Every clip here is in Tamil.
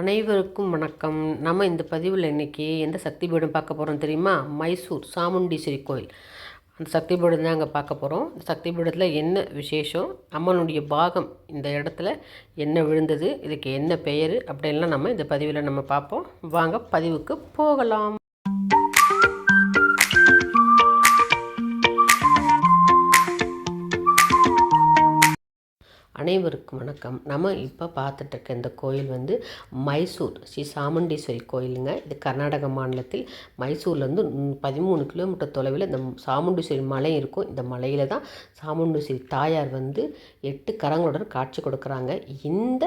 அனைவருக்கும் வணக்கம். நம்ம இந்த பதிவில் இன்றைக்கி எந்த சக்தி பீடம் பார்க்க போகிறோம் தெரியுமா? மைசூர் சாமுண்டீஸ்வரி கோயில். அந்த சக்தி பீடம் தான் அங்கே பார்க்க போகிறோம் சக்தி பீடத்தில் என்ன விசேஷம்? அம்மனுடைய பாகம் இந்த இடத்துல என்ன விழுந்தது? இதுக்கு என்ன பெயர்? அப்படின்லாம் நம்ம இந்த பதிவில் நம்ம பார்ப்போம். வாங்க பதிவுக்கு போகலாம். அனைவருக்கும் வணக்கம். நம்ம இப்போ பார்த்துட்டு இருக்க இந்த கோயில் வந்து மைசூர் ஸ்ரீ சாமுண்டீஸ்வரி கோயிலுங்க. இது கர்நாடக மாநிலத்தில் மைசூர்லேருந்து பதிமூணு கிலோமீட்டர் தொலைவில் இந்த சாமுண்டீஸ்வரி மலை இருக்கும். இந்த மலையில் தான் சாமுண்டீஸ்வரி தாயார் வந்து எட்டு கரங்களுடன் காட்சி கொடுக்குறாங்க. இந்த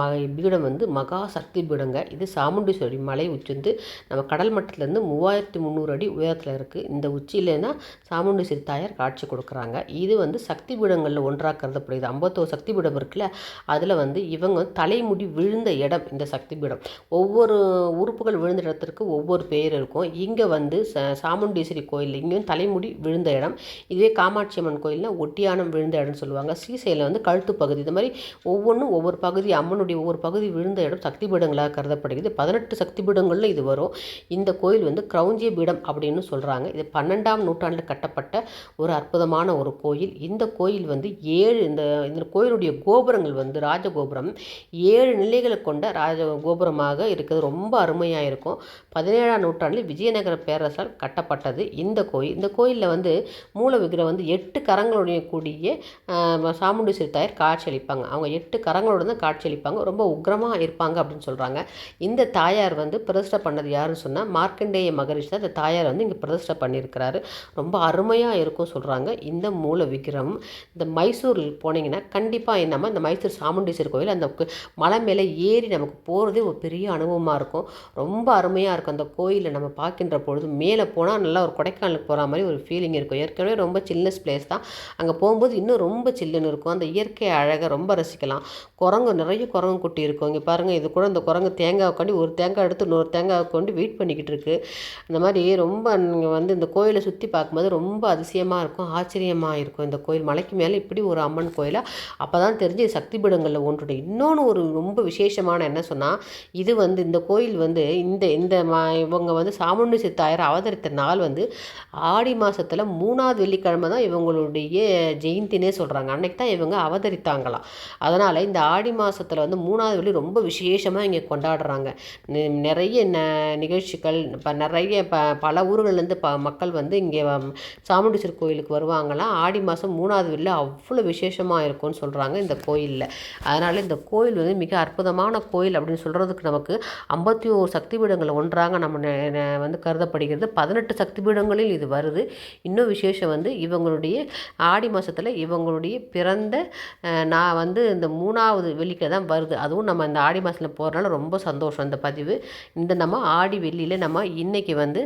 ம பீடம் வந்து மகா சக்தி பீடங்க. இது சாமுண்டீஸ்வரி மலை உச்சி வந்து நம்ம கடல் மட்டத்துலேருந்து மூவாயிரத்தி முந்நூறு அடி உயரத்தில் இருக்குது இந்த உச்சியிலே தான் சாமுண்டீஸ்வரி தாயார் காட்சி கொடுக்குறாங்க. இது வந்து சக்தி பீடங்களில் ஒன்றாக கருதப்படுகிறது ஐம்பத்தோரு சக்தி பீடம் இருக்குல்ல அதில் வந்து இவங்க தலைமுடி விழுந்த இடம் இந்த சக்தி பீடம் ஒவ்வொரு உறுப்புகள் விழுந்த இடத்திற்கு ஒவ்வொரு பெயர் இருக்கும். இங்கே வந்து ச சாமுண்டீஸ்வரி கோயில் இங்கேயும் தலைமுடி விழுந்த இடம். இதுவே காமாட்சி அம்மன் கோயிலில் ஒட்டியானம் விழுந்த இடம்னு சொல்லுவாங்க. ஸ்ரீசைலம் வந்து கழுத்து பகுதி இந்த மாதிரி ஒவ்வொன்றும் ஒவ்வொரு பகுதி அம்மனுடைய ஒவ்வொரு பகுதி விழுந்த இடம் சக்தி பீடங்களாக கருதப்படுகிறது. பதினெட்டு சக்தி பீடங்களில் இது வரும். இந்த கோயில் வந்து கிரௌஞ்சிய பீடம் அப்படின்னு சொல்கிறாங்க இது பன்னெண்டாம் நூற்றாண்டில் கட்டப்பட்ட ஒரு அற்புதமான ஒரு கோயில். இந்த கோயில் வந்து ஏழு இந்த இந்த கோயில் கோயிலுடைய கோபுரங்கள் வந்து ராஜகோபுரம். ஏழு நிலைகளை கொண்ட ராஜ கோபுரமாக இருக்கிறது. ரொம்ப அருமையாக இருக்கும். பதினேழாம் நூற்றாண்டில் விஜயநகர பேரரசால் கட்டப்பட்டது இந்த கோயில். இந்த கோயிலில் வந்து மூல விக்கிரம் வந்து எட்டு கரங்களுடைய கூடிய சாமுண்டீஸ்வரி தாயார் காட்சியளிப்பாங்க அவங்க எட்டு கரங்களோட தான் காட்சியளிப்பாங்க ரொம்ப உக்ரமாக இருப்பாங்க அப்படின்னு சொல்கிறாங்க இந்த தாயார் வந்து பிரதிஷ்டை பண்ணது யாருன்னு சொன்னால் மார்க்கண்டேய மகரிஷி தான். இந்த தாயார் வந்து இங்கே பிரதிஷ்டை பண்ணியிருக்கிறாரு ரொம்ப அருமையாக இருக்கும் சொல்கிறாங்க இந்த மூல விக்கிரம் இந்த மைசூரில் போனீங்கன்னா கண்டிப்பாக நம்ம இந்த மைசூர் சாமுண்டீஸ்வரர் கோயில் அந்த மலை மேலே ஏறி நமக்கு போகிறதே ஒரு பெரிய அனுபவமாக இருக்கும். ரொம்ப அருமையாக இருக்கும். அந்த கோயிலை நம்ம பார்க்கின்ற பொழுது மேலே போனால் நல்லா ஒரு கொடைக்கானலுக்கு போகிற மாதிரி ஒரு ஃபீலிங் இருக்கும். ஏற்கனவே ரொம்ப சில்னஸ் பிளேஸ் தான். அங்கே போகும்போது இன்னும் ரொம்ப சில்லுன்னு இருக்கும். அந்த இயற்கை அழகை ரொம்ப ரசிக்கலாம். குரங்கு நிறைய குரங்கு குட்டி இருக்கும். இங்கே பாருங்கள் இது கூட இந்த குரங்கு தேங்காய் கொண்டு ஒரு தேங்காய் எடுத்து இன்னொரு தேங்காய் கொண்டு வெயிட் பண்ணிக்கிட்டு இருக்குது இந்த மாதிரி ரொம்ப இங்கே வந்து இந்த கோயிலை சுற்றி பார்க்கும்போது ரொம்ப அதிசயமாக இருக்கும். ஆச்சரியமாக இருக்கும். இந்த கோயில் மலைக்கு மேலே இப்படி ஒரு அம்மன் கோயிலாக அப்போ தான் தெரிஞ்சு சக்தி பீடங்களில் ஒன்றுடைய இன்னொன்று ஒரு ரொம்ப விசேஷமான என்ன சொன்னால் இது வந்து இந்த கோயில் வந்து இந்த இந்த இவங்க வந்து சாமுண்டி சித்தாயர் அவதரித்த நாள் வந்து ஆடி மாதத்தில் மூணாவது வெள்ளிக்கிழமை தான் இவங்களுடைய ஜெயந்தினே சொல்கிறாங்க அன்னைக்கு தான் இவங்க அவதரித்தாங்களாம். அதனால் இந்த ஆடி மாதத்தில் வந்து மூணாவது வெள்ளி ரொம்ப விசேஷமாக இங்கே கொண்டாடுறாங்க. நிறைய ந நிகழ்ச்சிகள் இப்போ நிறைய ப பல ஊர்கள்லேருந்து ப மக்கள் வந்து இங்கே சாமுண்டீஸ்வரர் கோயிலுக்கு வருவாங்களாம். ஆடி மாதம் மூணாவது வெள்ளி அவ்வளோ விசேஷமாக இருக்கும்னு சொல்கிறாங்க இந்த கோயிலில். அதனால் இந்த கோயில் வந்து மிக அற்புதமான கோயில் அப்படின்னு சொல்கிறதுக்கு நமக்கு ஐம்பத்தி ஓரு சக்தி பீடங்களை ஒன்றாக நம்ம வந்து கருதப்படுகிறது. பதினெட்டு சக்தி பீடங்களில் இது வருது. இன்னும் விசேஷம் வந்து இவங்களுடைய ஆடி மாதத்தில் இவங்களுடைய பிறந்த நான் வந்து இந்த மூணாவது வெள்ளிக்கிழமை தான் வருது. அதுவும் நம்ம இந்த ஆடி மாதத்தில் போகிறனால ரொம்ப சந்தோஷம் இந்த பதிவு. இந்த நம்ம ஆடி வெள்ளியில் நம்ம இன்றைக்கி வந்து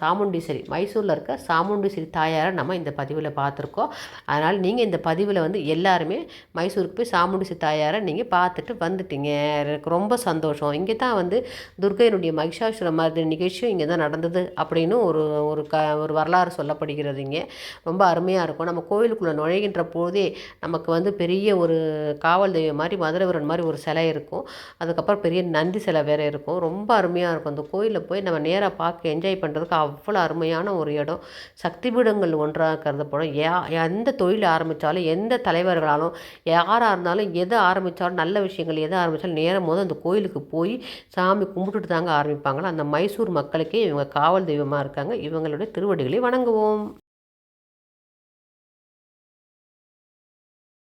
சாமுண்டீஸ்வரி மைசூரில் இருக்க சாமுண்டீஸ்வரி தாயாரை நம்ம இந்த பதிவில் பார்த்துருக்கோம். அதனால் நீங்கள் இந்த பதிவில் வந்து எல்லாருமே மைசூருக்கு போய் சாமுண்டிசி தாயாரை நீங்கள் பார்த்துட்டு வந்துட்டீங்க. எனக்கு ரொம்ப சந்தோஷம். இங்கே தான் வந்து துர்கையினுடைய மகிஷாசுர மாதிரி நிகழ்ச்சியும் இங்கே தான் நடந்தது அப்படின்னு ஒரு ஒரு க ஒரு வரலாறு சொல்லப்படுகிறதுங்க ரொம்ப அருமையாக இருக்கும். நம்ம கோயிலுக்குள்ளே நுழைகின்ற போதே நமக்கு வந்து பெரிய ஒரு காவல் தெய்வம் மாதிரி மதுரவரன் மாதிரி ஒரு சிலை இருக்கும். அதுக்கப்புறம் பெரிய நந்தி சிலை வேறு இருக்கும். ரொம்ப அருமையாக இருக்கும். அந்த கோயிலில் போய் நம்ம நேராக பார்க்க என்ஜாய் பண்ணுறதுக்கு அவ்வளோ அருமையான ஒரு இடம். சக்தி பீடங்கள் ஒன்றாக கருதப்படும் எந்த தொழில் ஆரம்பித்தாலும் எந்த தலைவர்களாலும் யாராக இருந்தாலும் எதை ஆரம்பித்தாலும் நல்ல விஷயங்கள் எதை ஆரம்பித்தாலும் நேரம் போது அந்த கோயிலுக்கு போய் சாமி கும்பிட்டுட்டு தாங்க ஆரம்பிப்பாங்களோ. அந்த மைசூர் மக்களுக்கே இவங்க காவல் தெய்வமாக இருக்காங்க. இவங்களுடைய திருவடிகளை வணங்குவோம்.